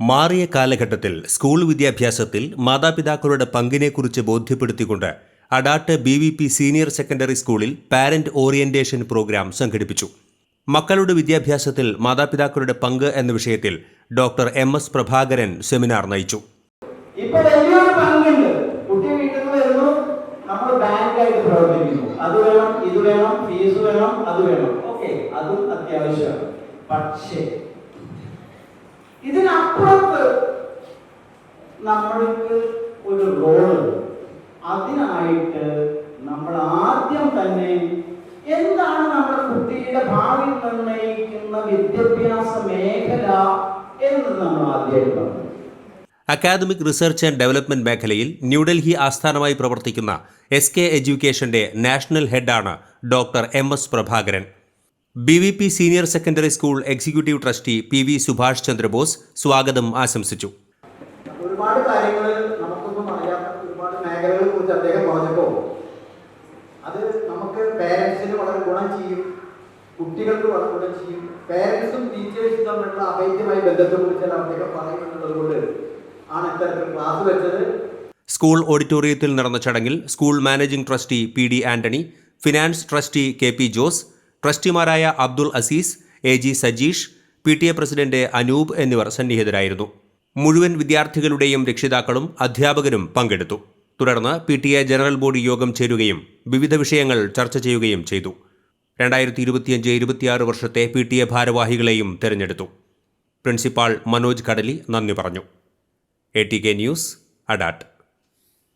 മാറിയ കാലഘട്ടത്തിൽ സ്കൂൾ വിദ്യാഭ്യാസത്തിൽ മാതാപിതാക്കളുടെ പങ്കിനെക്കുറിച്ച് ബോധ്യപ്പെടുത്തിക്കൊണ്ട് Adat B V P senior secondary സ്കൂളിൽ പാരന്റ് ഓറിയന്റേഷൻ പ്രോഗ്രാം സംഘടിപ്പിച്ചു. മക്കളുടെ വിദ്യാഭ്യാസത്തിൽ മാതാപിതാക്കളുടെ പങ്ക് എന്ന വിഷയത്തിൽ doctor M S Prabhakaran seminar നയിച്ചു. ഫീസ് അതും അത്യാവശ്യമാണ്. പക്ഷേ ഇതിനപ്പുറത്ത് നമ്മൾക്ക് ഒരു റോളുണ്ട് അതിനായിട്ട് നമ്മൾ ആദ്യം തന്നെ എന്താണ് നമ്മുടെ കുട്ടിയുടെ ഭാവി നിർണയിക്കുന്ന വിദ്യാഭ്യാസ മേഖല എന്ന് നമ്മൾ ആദ്യം പറഞ്ഞു. അക്കാദമിക് റിസർച്ച് ആൻഡ് ഡെവലപ്മെന്റ് മേഖലയിൽ ന്യൂഡൽഹി ആസ്ഥാനമായി പ്രവർത്തിക്കുന്ന എസ് കെ എഡ്യൂക്കേഷന്റെ national ഹെഡാണ് doctor M S Prabhakaran. B V P senior secondary school executive trustee P V Subhash Chandrabose സ്വാഗതം ആശംസിച്ചു. ഒരുപാട് കാര്യങ്ങൾ നമുക്കൊന്നും അറിയാത്ത ഒരുപാട് മേഖലകളെ കുറിച്ച് അദ്ദേഹം പറഞ്ഞപ്പോൾ അത് നമുക്ക് പേരൻസിന് വളരെ ഗുണം ചെയ്യും കുട്ടികൾക്ക് വളരെ ഗുണം ചെയ്യും. പേരൻസും ടീച്ചേഴ്സും തമ്മിലുള്ള അഭേദ്യമായ ബന്ധത്തെക്കുറിച്ചെല്ലാം അദ്ദേഹം പറയുന്നുള്ളത് കൊണ്ട് ആണ് ഇത്തരത്തിൽ ക്ലാസ് വെച്ചത്. സ്കൂൾ ഓഡിറ്റോറിയത്തിൽ നടന്ന ചടങ്ങിൽ school managing trustee P D Antony finance trustee K P Jose ട്രസ്റ്റിമാരായ Abdul Aziz A G Sajeesh P T A president Anoop എന്നിവർ സന്നിഹിതരായിരുന്നു. മുഴുവൻ വിദ്യാർത്ഥികളുടെയും രക്ഷിതാക്കളും അധ്യാപകരും പങ്കെടുത്തു. തുടർന്ന് P T A general body യോഗം ചേരുകയും വിവിധ വിഷയങ്ങൾ ചർച്ച ചെയ്യുകയും ചെയ്തു. രണ്ടായിരത്തി ഇരുപത്തിയഞ്ച് ഇരുപത്തിയാറ് വർഷത്തെ പി ടി എ ഭാരവാഹികളെയും തെരഞ്ഞെടുത്തു. പ്രിൻസിപ്പാൾ മനോജ് കടലി നന്ദി പറഞ്ഞു. A T K news Adat.